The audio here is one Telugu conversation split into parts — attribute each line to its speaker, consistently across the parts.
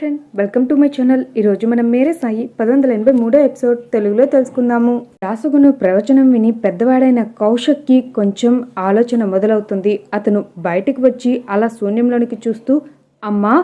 Speaker 1: Friend welcome to my channel ఈరోజు మనం మేరే సాయి పది వందల ఎనభై మూడో ఎపిసోడ్ తెలుగులో తెలుసుకుందాము. రాసుగును ప్రవచనం విని పెద్దవాడైన కౌశక్కి కొంచెం ఆలోచన మొదలవుతుంది. అతను బయటకు వచ్చి అలా శూన్యంలోనికి చూస్తూ అమ్మా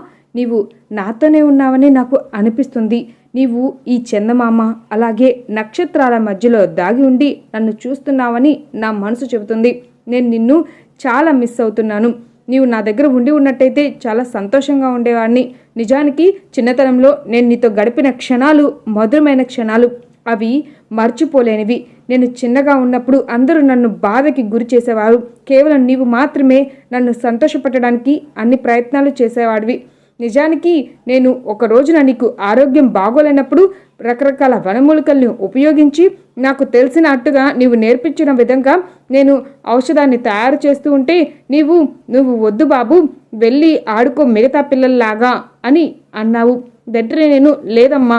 Speaker 1: నీవు నాతోనే ఉన్నావని నాకు అనిపిస్తుంది. నీవు ఈ చందమామ అలాగే నక్షత్రాల మధ్యలో దాగి ఉండి నన్ను చూస్తున్నావని నా మనసు చెబుతుంది. నేను నిన్ను చాలా మిస్ అవుతున్నాను. నీవు నా దగ్గర ఉండి ఉన్నట్టయితే చాలా సంతోషంగా ఉండేవాడిని. నిజానికి చిన్నతనంలో నేను నీతో గడిపిన క్షణాలు మధురమైన క్షణాలు అవి మర్చిపోలేనివి. నేను చిన్నగా ఉన్నప్పుడు అందరూ నన్ను బాధకి గురి చేసేవారు. కేవలం నీవు మాత్రమే నన్ను సంతోషపెట్టడానికి అన్ని ప్రయత్నాలు చేసేవాడివి. నిజానికి నేను ఒక రోజున నీకు ఆరోగ్యం బాగోలేనప్పుడు రకరకాల వనమూలికల్ని ఉపయోగించి నాకు తెలిసిన అట్టుగా నీవు నేర్పించిన విధంగా నేను ఔషధాన్ని తయారు చేస్తూ ఉంటే నీవు నువ్వు వద్దు బాబు వెళ్ళి ఆడుకో మిగతా పిల్లల్లాగా అని అన్నావు. వెంటనే నేను లేదమ్మా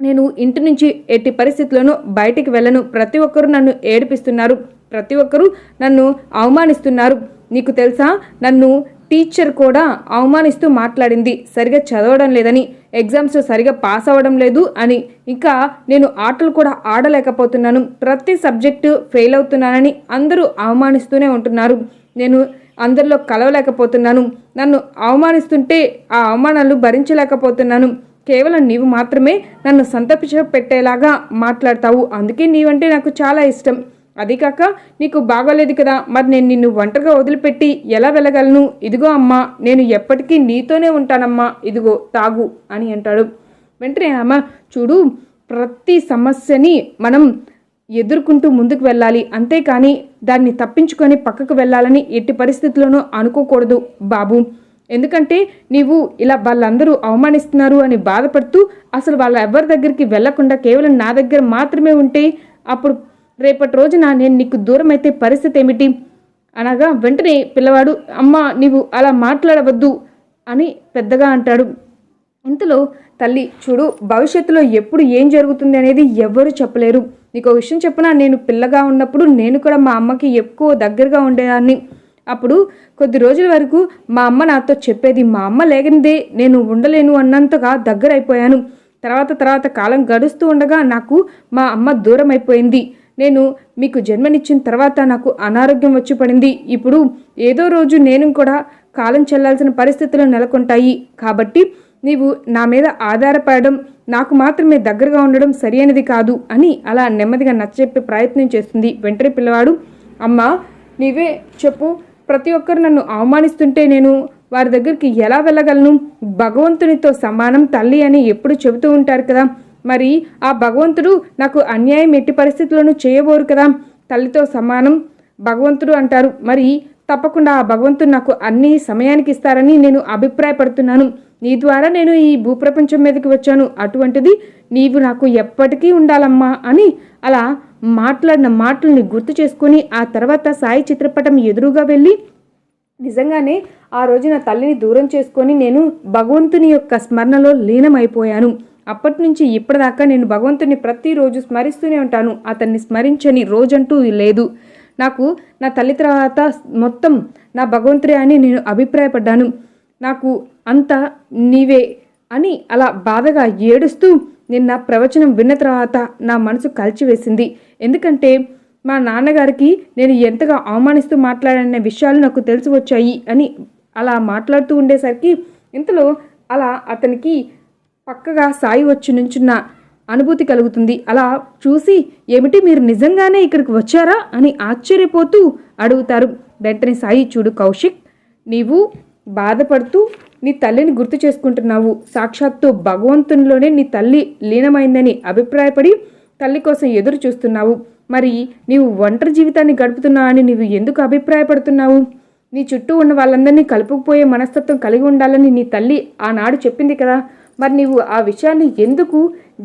Speaker 1: నేను ఇంటి నుంచి ఎట్టి పరిస్థితుల్లోనూ బయటికి వెళ్ళను. ప్రతి ఒక్కరూ నన్ను ఏడిపిస్తున్నారు. ప్రతి ఒక్కరూ నన్ను అవమానిస్తున్నారు. నీకు తెలుసా? నన్ను టీచర్ కూడా అవమానిస్తూ మాట్లాడింది. సరిగా చదవడం లేదని ఎగ్జామ్స్ సరిగా పాస్ అవ్వడం లేదు అని. ఇంకా నేను ఆటలు కూడా ఆడలేకపోతున్నాను. ప్రతి సబ్జెక్టు ఫెయిల్ అవుతున్నానని అందరూ అవమానిస్తూనే ఉంటున్నారు. నేను అందరిలో కలవలేకపోతున్నాను. నన్ను అవమానిస్తుంటే ఆ అవమానాలు భరించలేకపోతున్నాను. కేవలం నీవు మాత్రమే నన్ను సంతపించ పెట్టేలాగా మాట్లాడతావు. అందుకే నీవంటే నాకు చాలా ఇష్టం. అది కాక నీకు బాగోలేదు కదా మరి నేను నిన్ను ఒంటరిగా వదిలిపెట్టి ఎలా వెళ్ళగలను? ఇదిగో అమ్మా నేను ఎప్పటికీ నీతోనే ఉంటానమ్మా ఇదిగో తాగు అని అంటాడు. వెంటనే అమ్మ చూడు ప్రతి సమస్యని మనం ఎదుర్కొంటూ ముందుకు వెళ్ళాలి. అంతేకాని దాన్ని తప్పించుకొని పక్కకు వెళ్ళాలని ఎట్టి పరిస్థితుల్లోనూ అనుకోకూడదు బాబు. ఎందుకంటే నీవు ఇలా వాళ్ళందరూ అవమానిస్తున్నారు అని బాధపడుతూ అసలు వాళ్ళ ఎవరి దగ్గరికి వెళ్ళకుండా కేవలం నా దగ్గర మాత్రమే ఉంటే అప్పుడు రేపటి రోజున నేను నీకు దూరం అయితే పరిస్థితి ఏమిటి? అనగా వెంటనే పిల్లవాడు అమ్మ నీవు అలా మాట్లాడవద్దు అని పెద్దగా అంటాడు. ఇంతలో తల్లి చూడు భవిష్యత్తులో ఎప్పుడు ఏం జరుగుతుంది అనేది ఎవ్వరూ చెప్పలేరు. నీకు ఒక విషయం చెప్పిన? నేను పిల్లగా ఉన్నప్పుడు నేను కూడా మా అమ్మకి ఎక్కువ దగ్గరగా ఉండేదాన్ని. అప్పుడు కొద్ది రోజుల వరకు మా అమ్మ నాతో చెప్పేది మా అమ్మ లేనిదే నేను ఉండలేను అన్నంతగా దగ్గర అయిపోయాను తర్వాత తర్వాత కాలం గడుస్తూ ఉండగా నాకు మా అమ్మ దూరం అయిపోయింది నేను మీకు జన్మనిచ్చిన తర్వాత నాకు అనారోగ్యం వచ్చి పడింది. ఇప్పుడు ఏదో రోజు నేను కూడా కాలం చెల్లాల్సిన పరిస్థితులు నెలకొంటాయి. కాబట్టి నీవు నా మీద ఆధారపడడం నాకు మాత్రమే దగ్గరగా ఉండడం సరైనది కాదు అని అలా నెమ్మదిగా నచ్చజెప్పే ప్రయత్నం చేస్తుంది వెంటనే పిల్లవాడు. అమ్మ నీవే చెప్పు ప్రతి ఒక్కరు నన్ను అవమానిస్తుంటే నేను వారి దగ్గరికి ఎలా వెళ్ళగలను? భగవంతునితో సమానం తల్లి అని ఎప్పుడు చెబుతూ ఉంటారు కదా. మరి ఆ భగవంతుడు నాకు అన్యాయం ఎట్టి పరిస్థితులను చేయబోరు కదా. తల్లితో సమానం భగవంతుడు అంటారు. మరి తప్పకుండా ఆ భగవంతుడు నాకు అన్ని సమయానికి ఇస్తారని నేను అభిప్రాయపడుతున్నాను. నీ ద్వారా నేను ఈ భూప్రపంచం మీదకి వచ్చాను. అటువంటిది నీవు నాకు ఎప్పటికీ ఉండాలమ్మా అని అలా మాట్లాడిన మాటల్ని గుర్తు చేసుకుని ఆ తర్వాత సాయి చిత్రపటం ఎదురుగా వెళ్ళి నిజంగానే ఆ రోజు నా తల్లిని దూరం చేసుకొని నేను భగవంతుని యొక్క స్మరణలో లీనమైపోయాను. అప్పటి నుంచి ఇప్పటిదాకా నేను భగవంతుని ప్రతిరోజు స్మరిస్తూనే ఉంటాను. అతన్ని స్మరించని రోజంటూ లేదు. నాకు నా తల్లి తర్వాత మొత్తం నా భగవంతుడే అని నేను అభిప్రాయపడ్డాను. నాకు అంత నీవే అని అలా బాధగా ఏడుస్తూ నిన్న ప్రవచనం విన్న తర్వాత నా మనసు కలిచివేసింది. ఎందుకంటే మా నాన్నగారికి నేను ఎంతగా అవమానిస్తూ మాట్లాడనే విషయాలు నాకు తెలిసి వచ్చాయి అని అలా మాట్లాడుతూ ఉండేసరికి ఇంతలో అలా అతనికి పక్కగా సాయి వచ్చి నుంచున్న అనుభూతి కలుగుతుంది. అలా చూసి ఏమిటి మీరు నిజంగానే ఇక్కడికి వచ్చారా? అని ఆశ్చర్యపోతూ అడుగుతారు. వెంటనే సాయి చూడు కౌశిక్ నీవు బాధపడుతూ నీ తల్లిని గుర్తు చేసుకుంటున్నావు. సాక్షాత్తు భగవంతునిలోనే నీ తల్లి లీనమైందని అభిప్రాయపడి తల్లి కోసం ఎదురు చూస్తున్నావు. మరి నీవు ఒంటరి జీవితాన్ని గడుపుతున్నావు అని నీవు ఎందుకు అభిప్రాయపడుతున్నావు? నీ చుట్టూ ఉన్న వాళ్ళందరినీ కలుపుకుపోయే మనస్తత్వం కలిగి ఉండాలని నీ తల్లి ఆనాడు చెప్పింది కదా. మరి నీవు ఆ విషయాన్ని ఎందుకు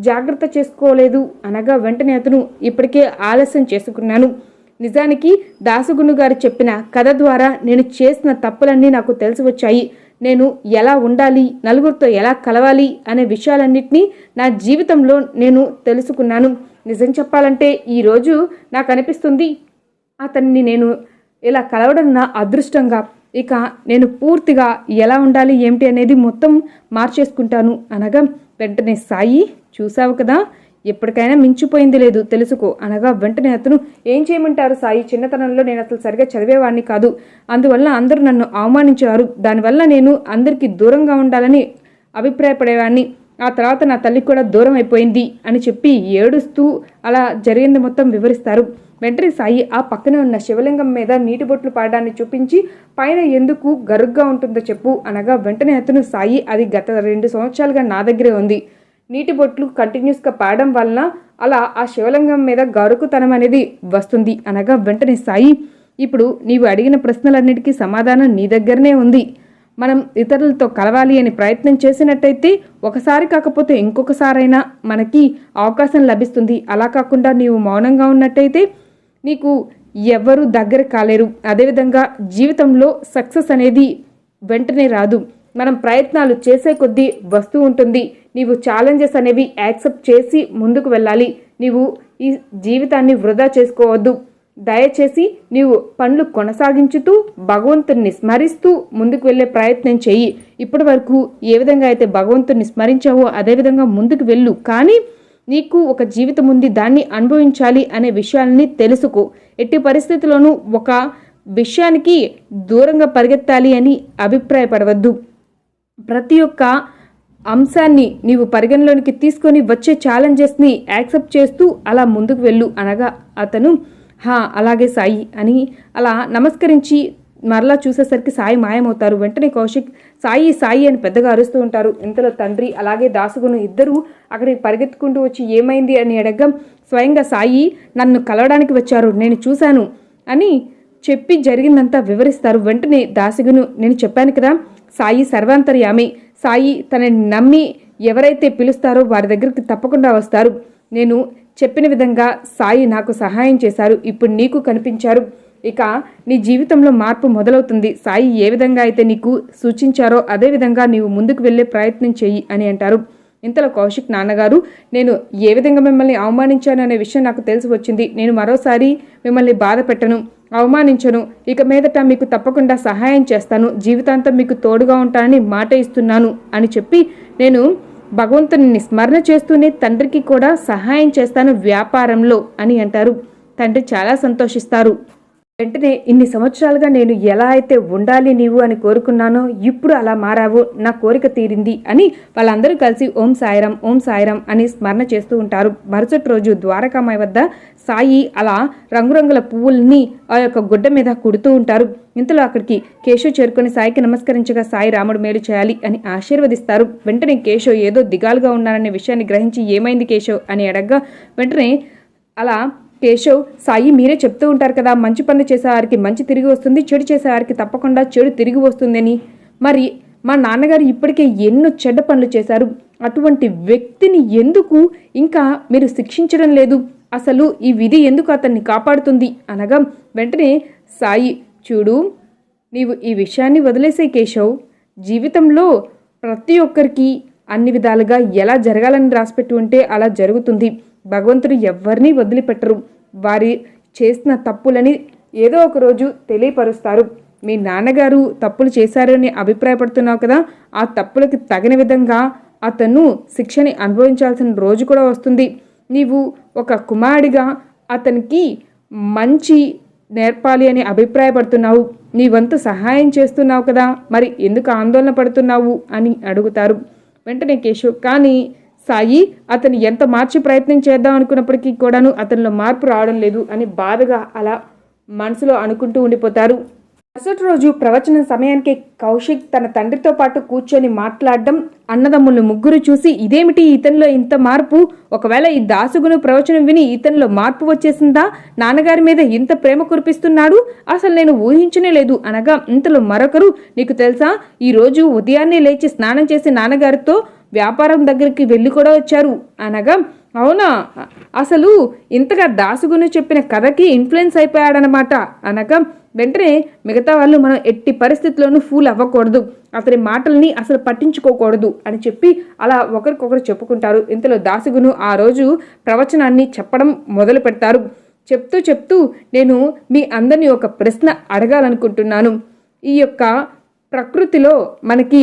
Speaker 1: జాగ్రత్త చేసుకోలేదు? అనగా వెంటనే అతను ఇప్పటికే ఆలస్యం చేసుకున్నాను. నిజానికి దాసగుండు గారు చెప్పిన కథ ద్వారా నేను చేసిన తప్పులన్నీ నాకు తెలిసి వచ్చాయి. నేను ఎలా ఉండాలి? నలుగురితో ఎలా కలవాలి? అనే విషయాలన్నింటినీ నా జీవితంలో నేను తెలుసుకున్నాను. నిజం చెప్పాలంటే ఈరోజు నాకు అనిపిస్తుంది అతన్ని నేను ఇలా కలవడం నా అదృష్టంగా ఇక నేను పూర్తిగా ఎలా ఉండాలి ఏమిటి అనేది మొత్తం మార్చేసుకుంటాను అనగా వెంటనే సాయి చూసావు కదా ఎప్పటికైనా మించిపోయింది లేదు తెలుసుకో. అనగా వెంటనే అతను ఏం చేయమంటారు సాయి? చిన్నతనంలో నేను అసలు సరిగా చదివేవాడిని కాదు. అందువల్ల అందరూ నన్ను అవమానించారు. దానివల్ల నేను అందరికీ దూరంగా ఉండాలని అభిప్రాయపడేవాడిని. ఆ తర్వాత నా తల్లికి కూడా దూరం అయిపోయింది అని చెప్పి ఏడుస్తూ అలా జరిగింది మొత్తం వివరిస్తారు. వెంటనే సాయి ఆ పక్కనే ఉన్న శివలింగం మీద నీటి బొట్లు పాడడాన్ని చూపించి పైన ఎందుకు గరుగ్గా ఉంటుందో చెప్పు అనగా వెంటనే అతను సాయి అది గత రెండు సంవత్సరాలుగా నా దగ్గరే ఉంది. నీటి బొట్లు కంటిన్యూస్గా పాడడం వలన అలా ఆ శివలింగం మీద గరుకుతనం అనేది వస్తుంది అనగా వెంటనే సాయి ఇప్పుడు నీవు అడిగిన ప్రశ్నలన్నిటికీ సమాధానం నీ దగ్గరనే ఉంది. మనం ఇతరులతో కలవాలి అని ప్రయత్నం చేసినట్టయితే ఒకసారి కాకపోతే ఇంకొకసారైనా మనకి అవకాశం లభిస్తుంది. అలా కాకుండా నీవు మౌనంగా ఉన్నట్టయితే నీకు ఎవరు దగ్గర కాలేరు. అదేవిధంగా జీవితంలో సక్సెస్ అనేది వెంటనే రాదు. మనం ప్రయత్నాలు చేసే కొద్దీ వస్తూ ఉంటుంది. నీవు ఛాలెంజెస్ అనేవి యాక్సెప్ట్ చేసి ముందుకు వెళ్ళాలి. నీవు ఈ జీవితాన్ని వృధా చేసుకోవద్దు. దయచేసి నీవు పనులు కొనసాగించుతూ భగవంతుని స్మరిస్తూ ముందుకు వెళ్ళే ప్రయత్నం చెయ్యి ఇప్పటి వరకు ఏ విధంగా అయితే భగవంతుని స్మరించావో అదేవిధంగా ముందుకు వెళ్ళు. కానీ నీకు ఒక జీవితం ఉంది దాన్ని అనుభవించాలి అనే విషయాలని తెలుసుకో. ఎట్టి పరిస్థితుల్లోనూ ఒక విషయానికి దూరంగా పరిగెత్తాలి అని అభిప్రాయపడవద్దు. ప్రతి ఒక్క అంశాన్ని నీవు పరిగణలోనికి తీసుకొని వచ్చే ఛాలెంజెస్ని యాక్సెప్ట్ చేస్తూ అలా ముందుకు వెళ్ళు అనగా అతను హా అలాగే సాయి అని అలా నమస్కరించి మరలా చూసేసరికి సాయి మాయమవుతారు. వెంటనే కౌశిక్ సాయి సాయి అని పెద్దగా అరుస్తూ ఉంటారు. ఇంతలో తండ్రి అలాగే దాసుగును ఇద్దరు అక్కడికి పరిగెత్తుకుంటూ వచ్చి ఏమైంది? అని అడగం స్వయంగా సాయి నన్ను కలవడానికి వచ్చారు నేను చూశాను అని చెప్పి జరిగిందంతా వివరిస్తారు. వెంటనే దాసుగును నేను చెప్పాను కదా సాయి సర్వాంతర్యామి. సాయి తనని నమ్మి ఎవరైతే పిలుస్తారో వారి దగ్గరికి తప్పకుండా వస్తారు. నేను చెప్పిన విధంగా సాయి నాకు సహాయం చేశారు. ఇప్పుడు నీకు కనిపించారు. ఇక నీ జీవితంలో మార్పు మొదలవుతుంది. సాయి ఏ విధంగా అయితే నీకు సూచించారో అదే విధంగా నీవు ముందుకు వెళ్ళే ప్రయత్నం చెయ్యి అని అంటారు. ఇంతలో కౌశిక్ నాన్నగారు నేను ఏ విధంగా మిమ్మల్ని అవమానించాను అనే విషయం నాకు తెలిసి వచ్చింది. నేను మరోసారి మిమ్మల్ని బాధ పెట్టను అవమానించను. ఇక మీదట మీకు తప్పకుండా సహాయం చేస్తాను. జీవితాంతం మీకు తోడుగా ఉంటానని మాట ఇస్తున్నాను అని చెప్పి నేను భగవంతుని స్మరణ చేస్తూనే తండ్రికి కూడా సహాయం చేస్తాను వ్యాపారంలో అని అంటారు. తండ్రి చాలా సంతోషిస్తారు. వెంటనే ఇన్ని సంవత్సరాలుగా నేను ఎలా అయితే ఉండాలి నీవు అని కోరుకున్నానో ఇప్పుడు అలా మారావు నా కోరిక తీరింది అని వాళ్ళందరూ కలిసి ఓం సాయిరం ఓం సాయిరం అని స్మరణ చేస్తూ ఉంటారు. మరుసటి రోజు ద్వారకామాయి వద్ద సాయి అలా రంగురంగుల పువ్వుల్ని ఆ యొక్క గుడ్డ మీద కుడుతూ ఉంటారు. ఇంతలో అక్కడికి కేశవ్ చేరుకొని సాయికి నమస్కరించగా సాయి రాముడు మేలు చేయాలి అని ఆశీర్వదిస్తారు. వెంటనే కేశవ్ ఏదో దిగాలుగా ఉన్నారనే విషయాన్ని గ్రహించి ఏమైంది కేశవ్ అని అడగ్గా వెంటనే అలా కేశవ్ సాయి మీరే చెప్తూ ఉంటారు కదా మంచి పనులు చేసేవారికి మంచి తిరిగి వస్తుంది చెడు చేసేవారికి తప్పకుండా చెడు తిరిగి వస్తుందని. మరి మా నాన్నగారు ఇప్పటికే ఎన్నో చెడ్డ పనులు చేశారు. అటువంటి వ్యక్తిని ఎందుకు ఇంకా మీరు శిక్షించడం లేదు? అసలు ఈ విధి ఎందుకు అతన్ని కాపాడుతుంది? అనగా వెంటనే సాయి చూడు నీవు ఈ విషయాన్ని వదిలేసే కేశవ్. జీవితంలో ప్రతి ఒక్కరికి అన్ని విధాలుగా ఎలా జరగాలని రాసిపెట్టి ఉంటే అలా జరుగుతుంది. భగవంతుడు ఎవరిని వదిలిపెట్టరు. వారి చేసిన తప్పులని ఏదో ఒక రోజు తెలియపరుస్తారు. మీ నాన్నగారు తప్పులు చేశారని అభిప్రాయపడుతున్నావు కదా ఆ తప్పులకి తగిన విధంగా అతను శిక్షని అనుభవించాల్సిన రోజు కూడా వస్తుంది. నీవు ఒక కుమారుడిగా అతనికి మంచి నేర్పాలి అని అభిప్రాయపడుతున్నావు. నీ వంతు సహాయం చేస్తున్నావు కదా మరి ఎందుకు ఆందోళన పడుతున్నావు అని అడుగుతారు. వెంటనే కేశవ్ కానీ సాయి అతను ఎంత మార్చి ప్రయత్నం చేద్దాం అనుకున్నప్పటికీ కూడాను అతనిలో మార్పు రావడం లేదు అని బాధగా అలా మనసులో అనుకుంటూ ఉండిపోతారు. మరుసటి రోజు ప్రవచనం సమయానికి కౌశిక్ తన తండ్రితో పాటు కూర్చొని మాట్లాడడం అన్నదమ్ములు ముగ్గురు చూసి ఇదేమిటి ఇతనిలో ఇంత మార్పు? ఒకవేళ ఈ దాసుగును ప్రవచనం విని ఇతనిలో మార్పు వచ్చేసిందా? నాన్నగారి మీద ఇంత ప్రేమ కురిపిస్తున్నాడు? అసలు నేను ఊహించనే లేదు. అనగా ఇంతలో మరొకరు నీకు తెలుసా? ఈ రోజు ఉదయాన్నే లేచి స్నానం చేసి నాన్నగారితో వ్యాపారం దగ్గరికి వెళ్ళి కూడా వచ్చారు. అనగా అవునా? అసలు ఇంతగా దాసుగుని చెప్పిన కథకి ఇన్ఫ్లుయెన్స్ అయిపోయాడనమాట అనగా వెంటనే మిగతా వాళ్ళు మనం ఎట్టి పరిస్థితుల్లోనూ ఫూల్ అవ్వకూడదు. అతని మాటల్ని అసలు పట్టించుకోకూడదు అని చెప్పి అలా ఒకరికొకరు చెప్పుకుంటారు. ఇంతలో దాసుగును ఆ రోజు ప్రవచనాన్ని చెప్పడం మొదలు పెడతారు. చెప్తూ చెప్తూ నేను మీ అందరినీ ఒక ప్రశ్న అడగాలనుకుంటున్నాను. ఈ యొక్క ప్రకృతిలో మనకి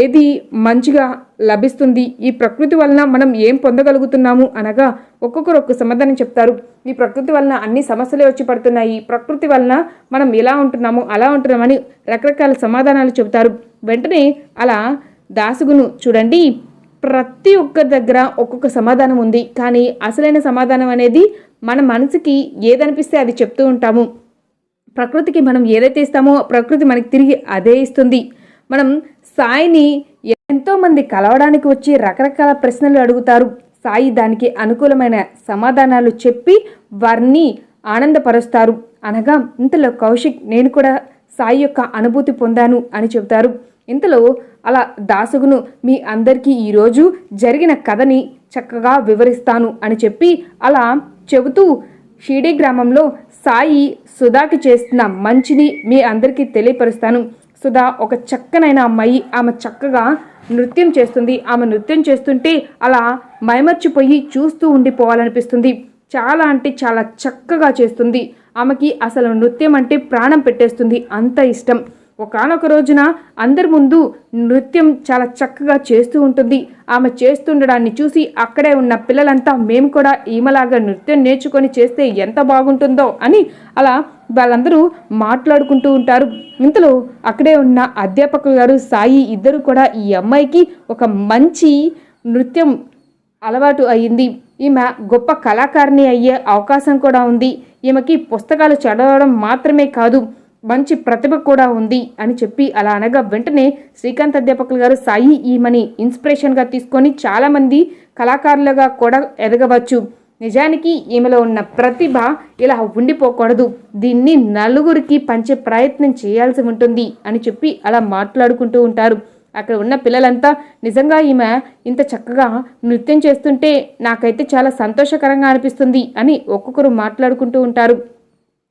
Speaker 1: ఏది మంచిగా లభిస్తుంది? ఈ ప్రకృతి వలన మనం ఏం పొందగలుగుతున్నాము? అనగా ఒక్కొక్కరు ఒక్క సమాధానం చెప్తారు. ఈ ప్రకృతి వలన అన్ని సమస్యలే వచ్చి పడుతున్నాయి. ప్రకృతి వలన మనం ఎలా ఉంటున్నాము అలా ఉంటున్నామని రకరకాల సమాధానాలు చెబుతారు. వెంటనే అలా దాసుగును చూడండి. ప్రతి ఒక్కరి దగ్గర ఒక్కొక్క సమాధానం ఉంది. కానీ అసలైన సమాధానం అనేది మన మనసుకి ఏదనిపిస్తే అది చెప్తూ ఉంటాము. ప్రకృతికి మనం ఏదైతే ఇస్తామో ప్రకృతి మనకి తిరిగి అదే ఇస్తుంది. మనం సాయిని ఎంతోమంది కలవడానికి వచ్చి రకరకాల ప్రశ్నలు అడుగుతారు. సాయి దానికి అనుకూలమైన సమాధానాలు చెప్పి వారిని ఆనందపరుస్తారు. అనగా ఇంతలో కౌశిక్ నేను కూడా సాయి యొక్క అనుభూతి పొందాను అని చెబుతారు. ఇంతలో అలా దాసుగును మీ అందరికీ ఈరోజు జరిగిన కథని చక్కగా వివరిస్తాను అని చెప్పి అలా చెబుతూ షీడీ గ్రామంలో సాయి సుధాకి చేస్తున్న మంచిని మీ అందరికీ తెలియపరుస్తాను. సుధా ఒక చక్కనైన అమ్మాయి. ఆమె చక్కగా నృత్యం చేస్తుంది. ఆమె నృత్యం చేస్తుంటే అలా మైమర్చిపోయి చూస్తూ ఉండిపోవాలనిపిస్తుంది. చాలా అంటే చాలా చక్కగా చేస్తుంది. ఆమెకి అసలు నృత్యం అంటే ప్రాణం పెట్టేస్తుంది. అంత ఇష్టం. ఒకనొక రోజున అందరి ముందు నృత్యం చాలా చక్కగా చేస్తూ ఉంటుంది. ఆమె చేస్తుండడాన్ని చూసి అక్కడే ఉన్న పిల్లలంతా మేము కూడా ఈమెలాగా నృత్యం నేర్చుకొని చేస్తే ఎంత బాగుంటుందో అని అలా వాళ్ళందరూ మాట్లాడుకుంటూ ఉంటారు. ఇంతలో అక్కడే ఉన్న అధ్యాపకులు గారు సాయి ఇద్దరు కూడా ఈ అమ్మాయికి ఒక మంచి నృత్యం అలవాటు అయ్యింది ఈమె గొప్ప కళాకారిణి అయ్యే అవకాశం కూడా ఉంది. ఈమెకి పుస్తకాలు చదవడం మాత్రమే కాదు. మంచి ప్రతిభ కూడా ఉంది అని చెప్పి అలా అనగా వెంటనే శ్రీకాంత్ అధ్యాపకులు గారు సాయి ఈమని ఇన్స్పిరేషన్గా తీసుకొని చాలామంది కళాకారులుగా కూడా ఎదగవచ్చు. నిజానికి ఈమెలో ఉన్న ప్రతిభ ఇలా ఉండిపోకూడదు. దీన్ని నలుగురికి పంచే ప్రయత్నం చేయాల్సి ఉంటుంది అని చెప్పి అలా మాట్లాడుకుంటూ ఉంటారు. అక్కడ ఉన్న పిల్లలంతా నిజంగా ఈమె ఇంత చక్కగా నృత్యం చేస్తుంటే నాకైతే చాలా సంతోషకరంగా అనిపిస్తుంది అని ఒక్కొక్కరు మాట్లాడుకుంటూ ఉంటారు.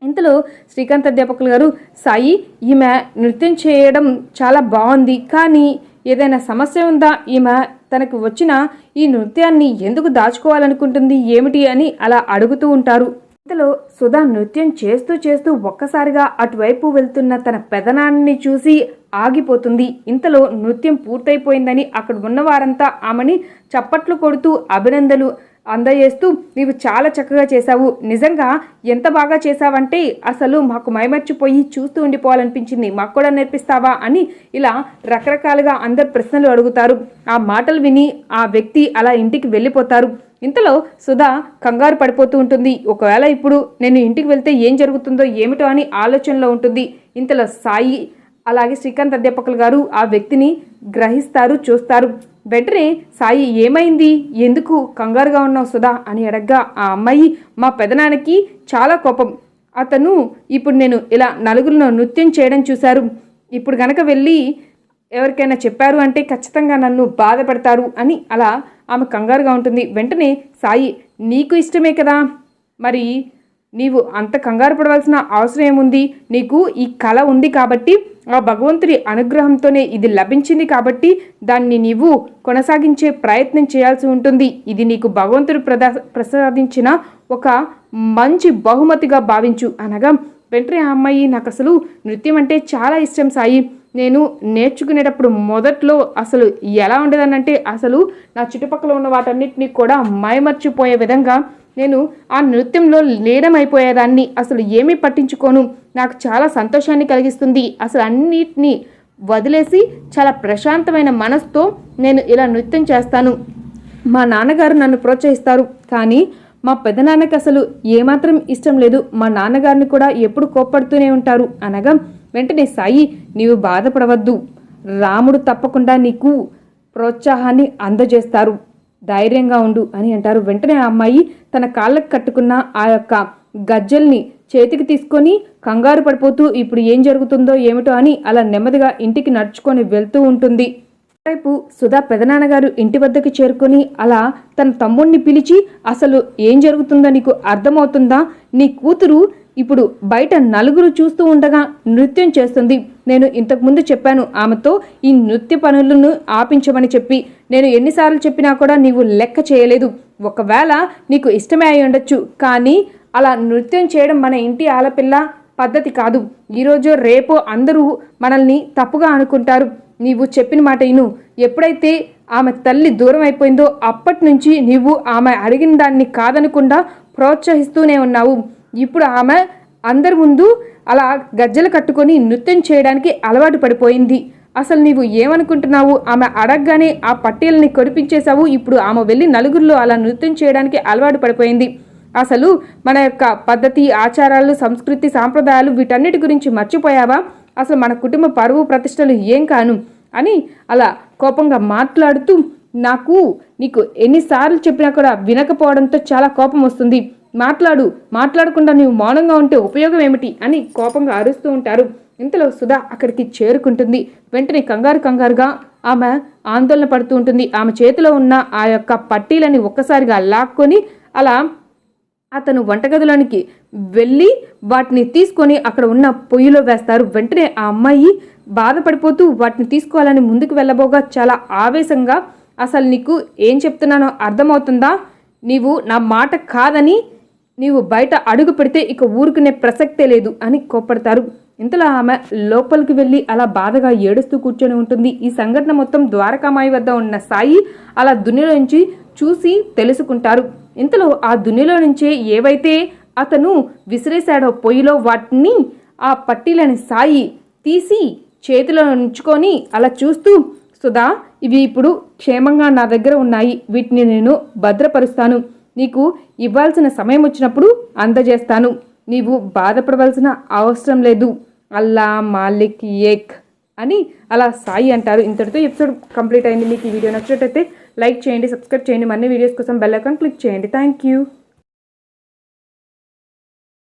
Speaker 1: ఇంతలో శ్రీకాంత్ అధ్యాపకులు గారు సాయి ఈమె నృత్యం చేయడం చాలా బాగుంది కానీ ఏదైనా సమస్య ఉందా? ఈమె తనకు వచ్చిన ఈ నృత్యాన్ని ఎందుకు దాచుకోవాలనుకుంటుంది? ఏమిటి? అని అలా అడుగుతూ ఉంటారు. ఇంతలో సుధా నృత్యం చేస్తూ చేస్తూ ఒక్కసారిగా అటువైపు వెళ్తున్న తన పెదనాన్ని చూసి ఆగిపోతుంది. ఇంతలో నృత్యం పూర్తయిపోయిందని అక్కడ ఉన్న వారంతా ఆమెని చప్పట్లు కొడుతూ అభినందనలు అందజేస్తూ నీవు చాలా చక్కగా చేశావు. నిజంగా ఎంత బాగా చేశావంటే అసలు మాకు మైమర్చిపోయి చూస్తూ ఉండిపోవాలనిపించింది. మాకు కూడా నేర్పిస్తావా అని ఇలా రకరకాలుగా అందరు ప్రశ్నలు అడుగుతారు. ఆ మాటలు విని ఆ వ్యక్తి అలా ఇంటికి వెళ్ళిపోతారు. ఇంతలో సుధా కంగారు పడిపోతూ ఉంటుంది. ఒకవేళ ఇప్పుడు నేను ఇంటికి వెళ్తే ఏం జరుగుతుందో ఏమిటో అని ఆలోచనలో ఉంటుంది. ఇంతలో సాయి అలాగే శ్రీకాంత్ అధ్యాపకులు గారు ఆ వ్యక్తిని గ్రహిస్తారు చూస్తారు. వెంటనే సాయి ఏమైంది? ఎందుకు కంగారుగా ఉన్నావు సుధా? అని అడగ్గా ఆ అమ్మాయి మా పెదనాన్నకి చాలా కోపం. అతను ఇప్పుడు నేను ఇలా నలుగురిలో నృత్యం చేయడం చూశారు. ఇప్పుడు గనక వెళ్ళి ఎవరికైనా చెప్పారు అంటే ఖచ్చితంగా నన్ను బాధపడతారు అని అలా ఆమె కంగారుగా ఉంటుంది. వెంటనే సాయి నీకు ఇష్టమే కదా? మరి నీవు అంత కంగారు పడవలసిన అవసరం ఏముంది? నీకు ఈ కళ ఉంది కాబట్టి ఆ భగవంతుడి అనుగ్రహంతోనే ఇది లభించింది కాబట్టి దాన్ని నీవు కొనసాగించే ప్రయత్నం చేయాల్సి ఉంటుంది. ఇది నీకు భగవంతుడు ప్రదా ప్రసాదించిన ఒక మంచి బహుమతిగా భావించు. అనగా వెంటనే ఆ అమ్మాయి నాకు అసలు నృత్యం అంటే చాలా ఇష్టం సాయి. నేను నేర్చుకునేటప్పుడు మొదట్లో అసలు ఎలా ఉండేదనంటే అసలు నా చుట్టుపక్కల ఉన్న వాటన్నిటిని కూడా మైమర్చిపోయే విధంగా నేను ఆ నృత్యంలో లీనమైపోయేదాన్ని. అసలు ఏమీ పట్టించుకోను. నాకు చాలా సంతోషాన్ని కలిగిస్తుంది. అసలు అన్నిటినీ వదిలేసి చాలా ప్రశాంతమైన మనసుతో నేను ఇలా నృత్యం చేస్తాను. మా నాన్నగారు నన్ను ప్రోత్సహిస్తారు. కానీ మా పెదనాన్నకి అసలు ఏమాత్రం ఇష్టం లేదు. మా నాన్నగారిని కూడా ఎప్పుడు కోప్పడుతూనే ఉంటారు. అనగా వెంటనే సాయి నీవు బాధపడవద్దు. రాముడు తప్పకుండా నీకు ప్రోత్సాహాన్ని అందజేస్తారు. ధైర్యంగా ఉండు అని అంటారు. వెంటనే ఆ అమ్మాయి తన కాళ్ళకు కట్టుకున్న ఆ యొక్క గజ్జల్ని చేతికి తీసుకొని కంగారు పడిపోతూ ఇప్పుడు ఏం జరుగుతుందో ఏమిటో అని అలా నెమ్మదిగా ఇంటికి నడుచుకొని వెళ్తూ ఉంటుంది. వైపు సుధా పెదనాన్నగారు ఇంటి వద్దకు చేరుకొని అలా తన తమ్ముణ్ణి పిలిచి అసలు ఏం జరుగుతుందో నీకు అర్థమవుతుందా? నీ కూతురు ఇప్పుడు బయట నలుగురు చూస్తూ ఉండగా నృత్యం చేస్తుంది. నేను ఇంతకుముందు చెప్పాను ఆమెతో ఈ నృత్య పనులను ఆపించమని చెప్పి. నేను ఎన్నిసార్లు చెప్పినా కూడా నీవు లెక్క చేయలేదు. ఒకవేళ నీకు ఇష్టమే అయి ఉండొచ్చు కానీ అలా నృత్యం చేయడం మన ఇంటి ఆలపిల్ల పద్ధతి కాదు. ఈరోజు రేపు అందరూ మనల్ని తప్పుగా అనుకుంటారు. నీవు చెప్పిన మాట ఇను. ఎప్పుడైతే ఆమె తల్లి దూరం అయిపోయిందో అప్పటి నుంచి నీవు ఆమె అడిగిన దాన్ని కాదనకుండా ప్రోత్సహిస్తూనే ఉన్నావు. ఇప్పుడు ఆమె అందరి ముందు అలా గజ్జలు కట్టుకొని నృత్యం చేయడానికి అలవాటు పడిపోయింది. అసలు నీవు ఏమనుకుంటున్నావు? ఆమె అడగగానే ఆ పట్టీలని కొడిపించేశావు. ఇప్పుడు ఆమె వెళ్ళి నలుగురిలో అలా నృత్యం చేయడానికి అలవాటు పడిపోయింది. అసలు మన యొక్క పద్ధతి ఆచారాలు సంస్కృతి సాంప్రదాయాలు వీటన్నిటి గురించి మర్చిపోయావా? అసలు మన కుటుంబ పరువు ప్రతిష్టలు ఏం కాను? అని అలా కోపంగా మాట్లాడుతూ నాకు నీకు ఎన్నిసార్లు చెప్పినా కూడా వినకపోవడంతో చాలా కోపం వస్తుంది. మాట్లాడు మాట్లాడకుండా నీవు మౌనంగా ఉంటే ఉపయోగం ఏమిటి అని కోపంగా అరుస్తూ ఉంటారు. ఇంతలో సుధా అక్కడికి చేరుకుంటుంది. వెంటనే కంగారు కంగారుగా ఆమె ఆందోళన పడుతూ ఉంటుంది. ఆమె చేతిలో ఉన్న ఆ యొక్క పట్టీలని ఒక్కసారిగా లాక్కొని అలా అతను వంటగదిలోనికి వెళ్ళి వాటిని తీసుకొని అక్కడ ఉన్న పొయ్యిలో వేస్తారు. వెంటనే ఆ అమ్మాయి బాధపడిపోతూ వాటిని తీసుకోవాలని ముందుకు వెళ్ళబోగా చాలా ఆవేశంగా అసలు నీకు ఏం చెప్తున్నానో అర్థమవుతుందా? నీవు నా మాట కాదని నీవు బయట అడుగు పెడితే ఇక ఊరుకునే ప్రసక్తే లేదు అని కోప్పడతారు. ఇంతలో ఆమె లోపలికి వెళ్ళి అలా బాధగా ఏడుస్తూ కూర్చొని ఉంటుంది. ఈ సంఘటన మొత్తం ద్వారకామాయి వద్ద ఉన్న సాయి అలా దునిలో నుంచి చూసి తెలుసుకుంటారు. ఇంతలో ఆ దునిలో నుంచే ఏవైతే అతను విసిరేశాడో పొయ్యిలో వాటిని ఆ పట్టీలని సాయి తీసి చేతిలో ఉంచుకొని అలా చూస్తూ సుధా ఇవి ఇప్పుడు క్షేమంగా నా దగ్గర ఉన్నాయి. వీటిని నేను భద్రపరుస్తాను. నీకు ఇవ్వాల్సిన సమయం వచ్చినప్పుడు అందజేస్తాను. నీవు బాధపడవలసిన అవసరం లేదు. అల్లా మాలిక్ ఏక్ అని అలా సాయి అంటారు. ఇంతటితో ఎపిసోడ్ కంప్లీట్ అయింది. మీకు ఈ వీడియో నచ్చినట్టయితే లైక్ చేయండి సబ్స్క్రైబ్ చేయండి. మరిన్ని వీడియోస్ కోసం బెల్ ఐకాన్ క్లిక్ చేయండి. Thank you